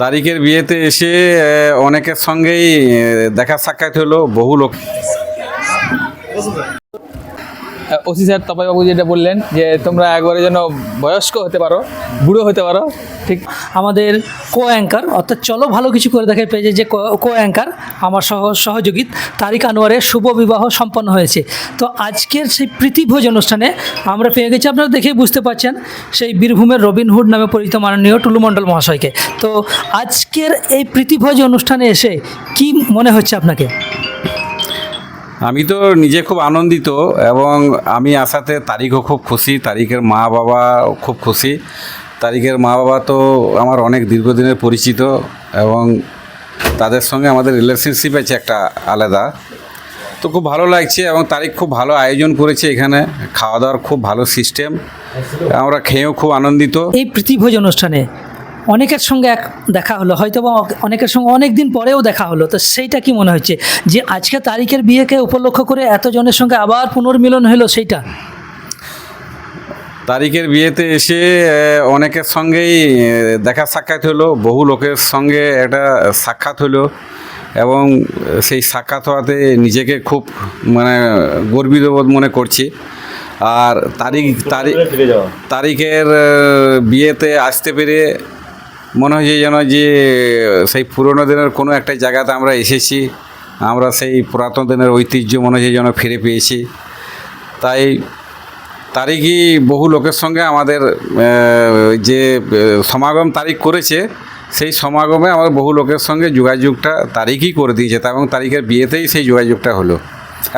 তারিখের বিয়েতে এসে অনেকের সঙ্গেই দেখা সাক্ষাৎ হলো বহু লোক। ওসি স্যার তপাইবাবু যেটা বললেন যে তোমরা একবারে যেন বয়স্ক হতে পারো, বুড়ো হতে পারো, ঠিক? আমাদের কো অ্যাঙ্কার অর্থাৎ চলো ভালো কিছু করে দেখে পেজে যে কো অ্যাঙ্কার আমার সহ সহযোগী, তারিক আনোয়ারের শুভ বিবাহ সম্পন্ন হয়েছে। তো আজকের সেই প্রীতিভোজ অনুষ্ঠানে আমরা পেয়ে গেছি, আপনারা দেখেই বুঝতে পারছেন, সেই বীরভূমের রবিনহুড নামে পরিচিত মাননীয় টুলু মণ্ডল মহাশয়কে। তো আজকের এই প্রীতিভোজ অনুষ্ঠানে এসে কি মনে হচ্ছে আপনাকে? আমি তো নিজে খুব আনন্দিত এবং আমি আসাতে তারিখও খুব খুশি, তারিখের মা বাবা খুব খুশি। তারিখের মা বাবা তো আমার অনেক দীর্ঘদিনের পরিচিত এবং তাদের সঙ্গে আমাদের রিলেশনশিপ আছে একটা আলাদা। তো খুব ভালো লাগছে এবং তারিখ খুব ভালো আয়োজন করেছে এখানে। খাওয়া দাওয়ার খুব ভালো সিস্টেম আমরা খেয়েও খুব আনন্দিত। এই প্রীতিভোজ অনুষ্ঠানে অনেকের সঙ্গে এক দেখা হলো হয়তো বা অনেকের সঙ্গে অনেক দিন পরেও দেখা হলো। তো সেইটা কি মনে হচ্ছে? যে আজকে তারিখের বিয়েকে উপলক্ষ করে এতজনের সঙ্গে আবার পুনর্মিলন হলো সেইটা? তারিখের বিয়েতে এসে অনেকের সঙ্গেই দেখা সাক্ষাৎ হলো বহু লোকের সঙ্গে একটা সাক্ষাৎ হলো এবং সেই সাক্ষাৎ হওয়াতে নিজেকে খুব মানে গর্বিত বোধ মনে করছি। আর তারিখ তারিখ তারিখের বিয়েতে আসতে পেরে মনে হয়েছে যেন যে সেই পুরোনো দিনের কোনো একটা জায়গাতে আমরা এসেছি আমরা সেই পুরাতন দিনের ঐতিহ্য মনে হচ্ছে যেন ফিরে পেয়েছি। তাই তারিখই বহু লোকের সঙ্গে আমাদের যে সমাগম তারিখ করেছে সেই সমাগমে আমার বহু লোকের সঙ্গে যোগাযোগটা তারিখই করে দিয়েছে তা এবং তারিখের বিয়েতেই সেই যোগাযোগটা হলো।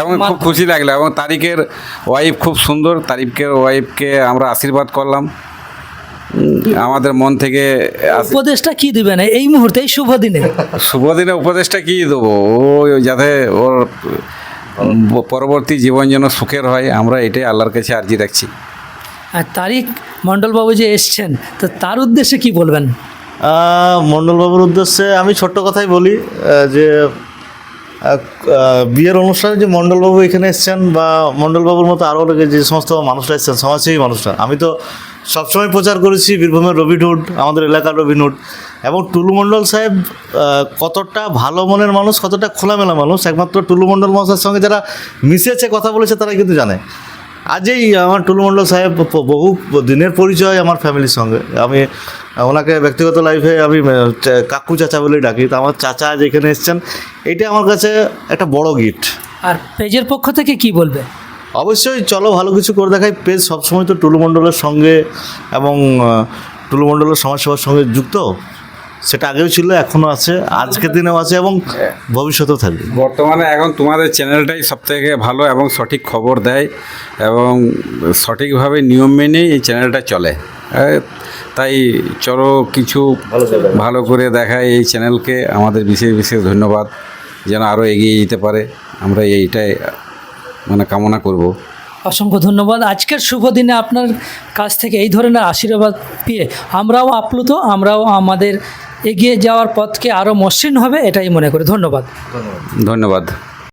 এবং খুব খুশি লাগল এবং তারিখের ওয়াইফ খুব সুন্দর তারিখের ওয়াইফকে আমরা আশীর্বাদ করলাম। আমাদের মন থেকে উপদেশটা কি দিবেন? এই মুহূর্তে এই শুভ দিনে। শুভ দিনে উপদেশটা কী দেবো? ও যাতে ওর পরবর্তী জীবন যেন সুখের হয় আমরা এটাই আল্লাহর কাছে আর্জি রাখছি। আর তারিক মণ্ডলবাবু যে এসছেন তো তার উদ্দেশ্যে কি বলবেন? মণ্ডলবাবুর উদ্দেশ্যে আমি ছোট্ট কথাই বলি যে বিয়ের অনুষ্ঠানে যে মণ্ডলবাবু এখানে এসছেন বা মণ্ডলবাবুর মতো আরও যে সমস্ত মানুষরা এসছেন সমাজসেবী মানুষরা আমি তো সবসময় প্রচার করেছি বীরভূমের রবিনহুড আমাদের এলাকার রবিনহুড এবং টুলু মণ্ডল সাহেব কতটা ভালো মনের মানুষ, কতটা খোলামেলা মানুষ, একমাত্র টুলু মণ্ডল মহাশয়ের সঙ্গে যারা মিশেছে, কথা বলেছে তারা কিন্তু জানে। আজই আমার টুলু মণ্ডল সাহেব বহু দিনের পরিচয় আমার ফ্যামিলির সঙ্গে। আমি, ওনাকে ব্যক্তিগত লাইফে আমি কাকু চাচা বলেই ডাকি। তো আমার চাচা যেখানে এসছেন। এটা আমার কাছে একটা বড় গিফট আর পেজের পক্ষ থেকে কি বলবে? অবশ্যই চলো ভালো কিছু করে দেখাই। পেজ সবসময় তো টুলু মণ্ডলের সঙ্গে এবং টুলু মণ্ডলের সমাজসেবার সঙ্গে যুক্ত। সেটা আগেও ছিল এখনও আছে আজকের দিনেও আছে এবং ভবিষ্যতেও থাকবে। বর্তমানে এখন তোমাদের চ্যানেলটাই সবথেকে ভালো এবং সঠিক খবর দেয় এবং সঠিকভাবে নিয়ম মেনেই এই চ্যানেলটা চলে। তাই চলো কিছু ভালো করে দেখায় এই চ্যানেলকে। আমাদের বিশেষ বিশেষ ধন্যবাদ যেন আরও এগিয়ে যেতে পারে। আমরা এইটাই মানে কামনা করব। অসংখ্য ধন্যবাদ। আজকের শুভ দিনে আপনার কাছ থেকে এই ধরনের আশীর্বাদ পেয়ে আমরাও আপ্লুত আমরাও আমাদের এগিয়ে যাওয়ার পথকে আরও মসৃণ হবে এটাই মনে করি। ধন্যবাদ। ধন্যবাদ।